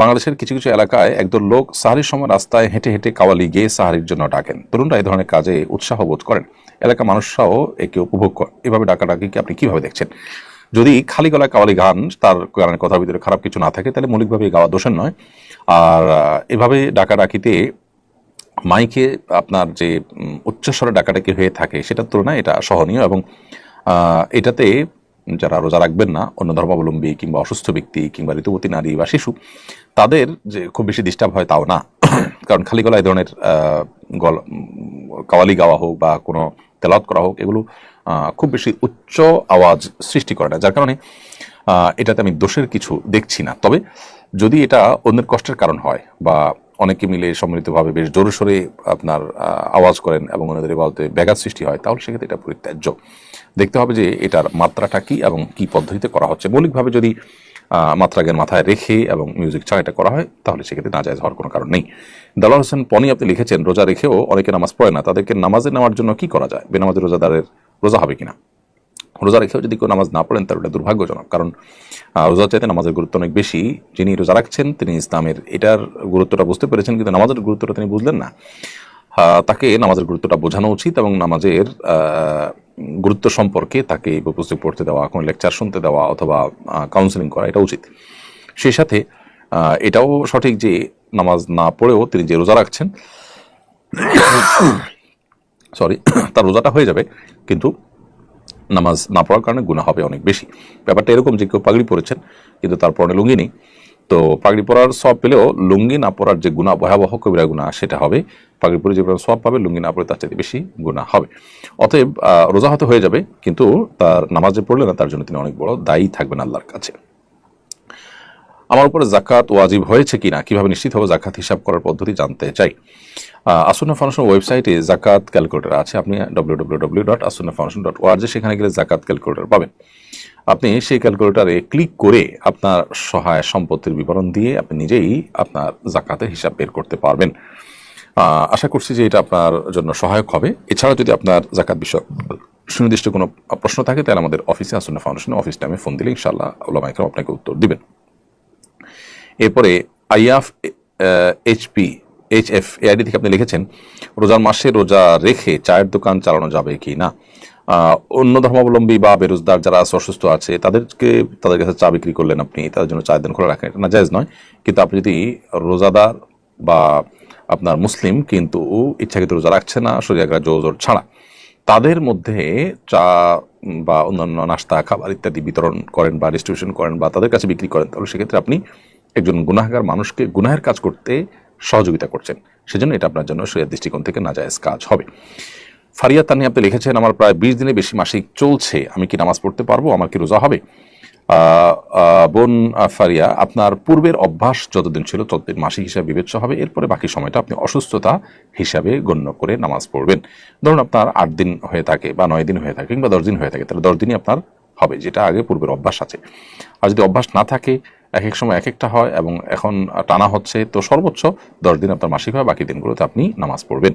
বাংলাদেশের কিছু কিছু এলাকায় একদল লোক সাহারির সময় রাস্তায় হেঁটে হেঁটে কাওয়ালি গিয়ে সাহারির জন্য ডাকেন। তরুণরা এই ধরনের কাজে উৎসাহ বোধ করেন। এলাকা মানুষরাও একে উপভোগ করেন। এভাবে ডাকাডাকিকে আপনি কীভাবে দেখছেন? যদি খালি গলায় কাওয়ালি গান, তার গানের কথার ভিতরে খারাপ কিছু না থাকে, তাহলে মৌলিকভাবে গাওয়া দোষের নয়। আর এভাবে ডাকাডাকিতে মাইকে আপনার যে উচ্চস্বরে ডাকাডাকি হয়ে থাকে, সেটার তুলনায় এটা সহনীয় এবং এটাতে যারা রোজা রাখবেন না, অন্য ধর্মাবলম্বী কিংবা অসুস্থ ব্যক্তি কিংবা ঋতুবতী নারী বা শিশু, তাদের যে খুব বেশি ডিস্টার্ব হয় তাও না। কারণ খালি গলায় এই ধরনের গল, কাওয়ালি গাওয়া হোক বা কোনো তেলাত করা হোক, এগুলো খুব বেশি উচ্চ আওয়াজ সৃষ্টি করে না। যার কারণে এটাতে আমি দোষের কিছু দেখছি না। তবে যদি এটা অন্যের কষ্টের কারণ হয় বা অনেকে মিলে সম্মিলিতভাবে বেশ জোরে সোরে আপনার আওয়াজ করেন এবং ওনাদের বলতে ব্যাঘাত সৃষ্টি হয়, তাহলে সেক্ষেত্রে এটা পরিত্যাজ্য। দেখতে হবে যে এটার মাত্রাটা কি এবং কি পদ্ধতিতে করা হচ্ছে। মৌলিকভাবে যদি মাত্রাজ্ঞান মাথায় রেখে এবং মিউজিক ছাড়া এটা করা হয়, তাহলে সেক্ষেত্রে নাজায়জ হওয়ার কোনো কারণ নেই। দালাল হোসেন পনি আপনি লিখেছেন, রোজা রেখেও অনেকে নামাজ পড়ে না, তাদেরকে নামাজে নেওয়ার জন্য কি করা যায়? বেনামাজি রোজাদারের রোজা হবে কিনা? রোজা রেখেও যদি কেউ নামাজ না পড়েন তার ওটা দুর্ভাগ্যজনক। কারণ রোজা চাইতে নামাজের গুরুত্ব অনেক বেশি। যিনি রোজা রাখছেন, তিনি ইসলামের, এটার গুরুত্বটা বুঝতে পেরেছেন, কিন্তু নামাজের গুরুত্বটা তিনি বুঝলেন না। তাকে নামাজের গুরুত্বটা বোঝানো উচিত এবং নামাজের গুরুত্ব সম্পর্কে তাকে পুস্তক পড়তে দেওয়া, কোনো লেকচার শুনতে দেওয়া অথবা কাউন্সেলিং করা, এটা উচিত। সেই সাথে এটাও সঠিক যে নামাজ না পড়েও তিনি যে রোজা রাখছেন সরি তার রোজাটা হয়ে যাবে, কিন্তু নামাজ না পড়ার কারণে গুণা হবে অনেক বেশি। ব্যাপারটা এরকম যে কেউ পাগড়ি পরেছেন, কিন্তু তার পরনে লুঙ্গি নেই তো পাগড়ি পরার সব পেলেও লুঙ্গি না পরার যে গুণা ভয়াবহ কবিরা গুণা সেটা হবে। পাগড়ি পরে যে সব পাবে, লুঙ্গি না পরে তার চাইতে বেশি গুণা হবে। অতএব রোজা হতে হয়ে যাবে, কিন্তু তার নামাজে পড়লে না, তার জন্য তিনি অনেক বড় দায়ী থাকবেন আল্লাহর কাছে। আমার উপরে জাকাত ওয়াজিব হয়েছে কিনা, কীভাবে নিশ্চিত হবে জাকাত হিসাব করার পদ্ধতি জানতে চাই। আহ, আসুন্না ফাউন্ডেশন ওয়েবসাইটে জাকাত ক্যালকুলেটর আছে। আপনি W W W dot Assunnah foundation dot org সেখানে গেলে জাকাত ক্যালকুলেটর পাবেন। আপনি সেই ক্যালকুলেটরে ক্লিক করে আপনার সহায় সম্পত্তির বিবরণ দিয়ে আপনি নিজেই আপনার জাকাতের হিসাব বের করতে পারবেন। আশা করছি যে এটা আপনার জন্য সহায়ক হবে। এছাড়া যদি আপনার জাকাত বিষয় সুনির্দিষ্ট কোনো প্রশ্ন থাকে তাহলে আমাদের অফিসে আসুন্না ফাউন্ডেশনের অফিস টাইমে ফোন দিলে ইনশাল্লাহ ইকরাম আপনাকে উত্তর দিবেন। এরপরে আইয়াফ এইচপি এইচ এফ এআইডি থেকে আপনি লিখেছেন, রোজার মাসে রোজা রেখে চায়ের দোকান চালানো যাবে কি না? অন্য ধর্মাবলম্বী বা বেরোজগার যারা অসুস্থ আছে, তাদেরকে, তাদের কাছে চা বিক্রি করলেন আপনি, তাদের জন্য চায়ের দোকান খোলা রাখেন এটা নাজায়জ নয়। কিন্তু আপনি যদি রোজাদার বা আপনার মুসলিম, কিন্তু ইচ্ছাকৃত রোজা রাখছে না জোর জোর ছাড়া, তাদের মধ্যে চা বা অন্যান্য নাস্তা, খাবার ইত্যাদি বিতরণ করেন বা ডিস্ট্রিবিউশন করেন বা তাদের কাছে বিক্রি করেন, তাহলে সেক্ষেত্রে আপনি একজন গুনাহগার মানুষকে গুনাহের কাজ করতে সহযোগিতা করছেন। সেজন্য এটা আপনার জন্য শরীর দৃষ্টিকোণ থেকে নাজায়েজ কাজ হবে। ফারিয়া তানি আপনি লিখেছেন, আমার প্রায় বিশ দিনে বেশি মাসিক চলছে। আমি কি নামাজ পড়তে পারব? আমার কি রোজা হবে? বোন ফারিয়া, আপনার পূর্বের অভ্যাস যতদিন ছিল, ততদিন মাসিক হিসাবে বিবেচ্য হবে। এরপরে বাকি সময়টা আপনি অসুস্থতা হিসাবে গণ্য করে নামাজ পড়বেন। ধরুন আপনার আট দিন হয়ে থাকে বা নয় দিন হয়ে থাকে কিংবা দশ দিন হয়ে থাকে, তাহলে দশ দিনই আপনার হবে, যেটা আগে পূর্বের অভ্যাস আছে। আর যদি অভ্যাস না থাকে এক এক সময় এক একটা হয় এবং এখন টানা হচ্ছে, তো সর্বোচ্চ দশ দিন আপনার মাসিক হয়, বাকি দিনগুলোতে আপনি নামাজ পড়বেন।